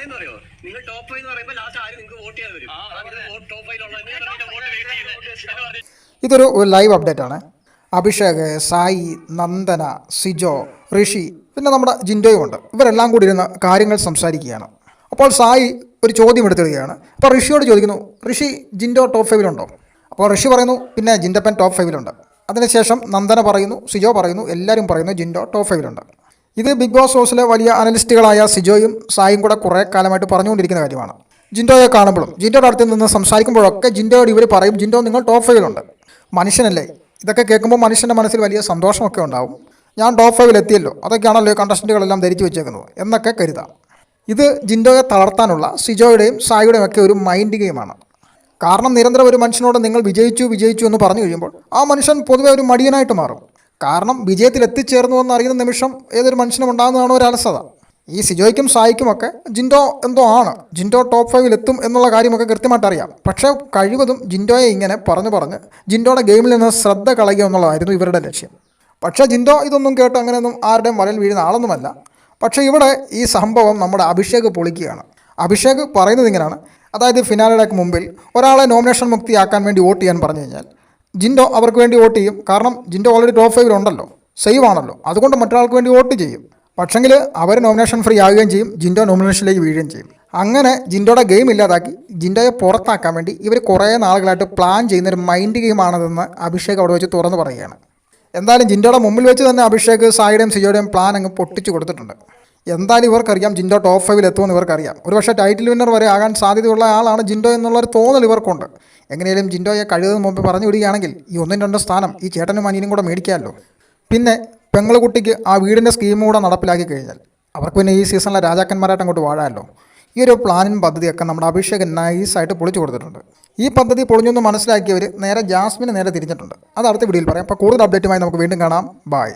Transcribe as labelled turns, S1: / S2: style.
S1: പറയുന്നത് അറിയോ? നിങ്ങൾ ടോപ്പ് ഫൈവ് എന്ന് പറയുമ്പോൾ ലാസ്റ്റ് ആരും നിങ്ങൾക്ക് വോട്ട് ചെയ്യാൻ വരും? ടോപ്പ് ഫൈവിലുള്ള
S2: ഇതൊരു ലൈവ് അപ്ഡേറ്റ് ആണ്. അഭിഷേക് സായി നന്ദന സിജോ ഋഷി പിന്നെ നമ്മുടെ ജിൻഡോയും ഉണ്ട്. ഇവരെല്ലാം കൂടി ഇരുന്ന് കാര്യങ്ങൾ സംസാരിക്കുകയാണ്. അപ്പോൾ സായി ഒരു ചോദ്യം എടുത്തിടുകയാണ്. അപ്പോൾ ഋഷിയോട് ചോദിക്കുന്നു ഋഷി ജിൻഡോ ടോപ്പ് ഫൈവിലുണ്ടോ അപ്പോൾ ഋഷി പറയുന്നു പിന്നെ ജിൻഡപ്പൻ ടോപ്പ് ഫൈവിലുണ്ട് അതിനുശേഷം നന്ദന പറയുന്നു സിജോ പറയുന്നു എല്ലാവരും പറയുന്നു ജിൻഡോ ടോപ്പ് ഫൈവിലുണ്ട് ഇത് ബിഗ് ബോസ് ഹൗസിലെ വലിയ അനലിസ്റ്റുകളായ സിജോയും സായും കൂടെ കുറേ കാലമായിട്ട് പറഞ്ഞുകൊണ്ടിരിക്കുന്ന കാര്യമാണ്. ജിൻഡോയെ കാണുമ്പോഴും ജിൻഡോയുടെ അടുത്ത് നിന്ന് സംസാരിക്കുമ്പോഴൊക്കെ ജിൻഡോയോട് ഇവർ പറയും ജിൻഡോ നിങ്ങൾ ടോപ്പ് ഫൈവിലുണ്ട് മനുഷ്യനല്ലേ? ഇതൊക്കെ കേൾക്കുമ്പോൾ മനുഷ്യന്റെ മനസ്സിൽ വലിയ സന്തോഷമൊക്കെ ഉണ്ടാവും. ഞാൻ ടോപ്പ് ഫൈവിൽ എത്തിയല്ലോ. അതൊക്കെയാണല്ലോ കണ്ടസ്റ്റന്റുകളെല്ലാം ധരിച്ചു വെച്ചേക്കുന്നത്. എന്നൊക്കെ കരുതാം. ഇത് ജിൻഡോയെ തളർത്താനുള്ള സിജോയുടെയും സായിയുടെയും ഒക്കെ ഒരു മൈൻഡ് ഗെയിമാണ് കാരണം നിരന്തരം ഒരു മനുഷ്യനോട് നിങ്ങൾ വിജയിച്ചു വിജയിച്ചു എന്ന് പറഞ്ഞു കഴിയുമ്പോൾ ആ മനുഷ്യൻ പൊതുവെ ഒരു മടിയനായിട്ട് മാറും. കാരണം വിജയത്തിൽ എത്തിച്ചേർന്നു എന്ന് അറിയുന്ന നിമിഷം ഏതൊരു മനുഷ്യനും ഉണ്ടാകുന്നതാണ് ഒരു അലസത. ഈ സിജോയ്ക്കും സായിക്കുമൊക്കെ ജിൻഡോ എന്തോ ആണ്. ജിൻഡോ ടോപ്പ് ഫൈവിൽ എത്തും എന്നുള്ള കാര്യമൊക്കെ കൃത്യമായിട്ട് അറിയാം. പക്ഷേ കഴിവതും ജിൻഡോയെ ഇങ്ങനെ പറഞ്ഞു പറഞ്ഞ് ജിൻഡോയുടെ ഗെയിമിൽ നിന്ന് ശ്രദ്ധ കളയുക എന്നുള്ളതായിരുന്നു ഇവരുടെ ലക്ഷ്യം. പക്ഷേ ജിൻഡോ ഇതൊന്നും കേട്ട് അങ്ങനെയൊന്നും ആരുടെയും വലയിൽ വീഴുന്ന ആളൊന്നുമല്ല. പക്ഷേ ഇവിടെ ഈ സംഭവം നമ്മുടെ അഭിഷേക് പൊളിക്കുകയാണ്. അഭിഷേക് പറയുന്നത് ഇങ്ങനെയാണ്. അതായത് ഫിനാലയുടെ മുമ്പിൽ ഒരാളെ നോമിനേഷൻ മുക്തിയാക്കാൻ വേണ്ടി വോട്ട് ചെയ്യാൻ പറഞ്ഞു കഴിഞ്ഞാൽ ജിൻഡോ അവർക്ക് വേണ്ടി വോട്ട് ചെയ്യും. കാരണം ജിൻഡോ ഓൾറെഡി ടോപ്പ് ഫൈവിലുണ്ടല്ലോ സേവ് ആണല്ലോ. അതുകൊണ്ട് മറ്റൊരാൾക്ക് വേണ്ടി വോട്ട് ചെയ്യും. പക്ഷെങ്കിൽ അവർ നോമിനേഷൻ ഫ്രീ ആവുകയും ചെയ്യും. ജിൻഡോ നോമിനേഷനിലേക്ക് വീഴുകയും ചെയ്യും. അങ്ങനെ ജിൻഡോയുടെ ഗെയിം ഇല്ലാതാക്കി ജിൻഡോയെ പുറത്താക്കാൻ വേണ്ടി ഇവർ കുറേ നാളുകളായിട്ട് പ്ലാൻ ചെയ്യുന്ന ഒരു മൈൻഡ് ഗെയിമാണതെന്ന് അഭിഷേക് അവിടെ വെച്ച് തുറന്നു പറയുകയാണ്. എന്തായാലും ജിൻഡോയുടെ മുമ്പിൽ വെച്ച് തന്നെ അഭിഷേക് സായിയുടെയും സിജോയുടെയും പ്ലാൻ അങ്ങ് പൊട്ടിച്ചു കൊടുത്തിട്ടുണ്ട്. എന്തായാലും ഇവർക്കറിയാം? ജിൻഡോ ടോപ്പ് ഫൈവിൽ എത്തുമെന്ന് ഇവർക്കറിയാം. ഒരുപക്ഷെ ടൈറ്റിൽ വിന്നർ വരെ ആകാൻ സാധ്യതയുള്ള ആളാണ് ജിൻഡോ എന്നുള്ളൊരു തോന്നൽ ഇവർക്കുണ്ട്. എങ്ങനെയാലും ജിൻഡോയെ കഴിയുന്നതിന് മുമ്പ് പറഞ്ഞു വിടുകയാണെങ്കിൽ ഈ ഒന്നും രണ്ടും സ്ഥാനം ഈ ചേട്ടനും അനിയനും കൂടെ മേടിക്കാമല്ലോ. പിന്നെ പെങ്ങളുകുട്ടിക്ക് ആ വീടിന്റെ സ്കീം കൂടെ നടപ്പിലാക്കി കഴിഞ്ഞാൽ അവർക്ക് പിന്നെ ഈ സീസണിലെ രാജാക്കന്മാരായിട്ട് അങ്ങോട്ട് വാഴാമല്ലോ. ഈ ഒരു പ്ലാനും പദ്ധതിയൊക്കെ നമ്മുടെ അഭിഷേകൻ നൈസായിട്ട് പൊളിച്ചു കൊടുത്തിട്ടുണ്ട്. ഈ പദ്ധതി പൊളിഞ്ഞൊന്ന് മനസ്സിലാക്കിയവർ നേരെ ജാസ്മിന് നേരെ തിരിഞ്ഞിട്ടുണ്ട്. അത് അടുത്ത വീഡിയോയിൽ പറയാം. അപ്പോൾ കൂടുതൽ അപ്ഡേറ്റുമായി നമുക്ക് വീണ്ടും കാണാം. ബായ്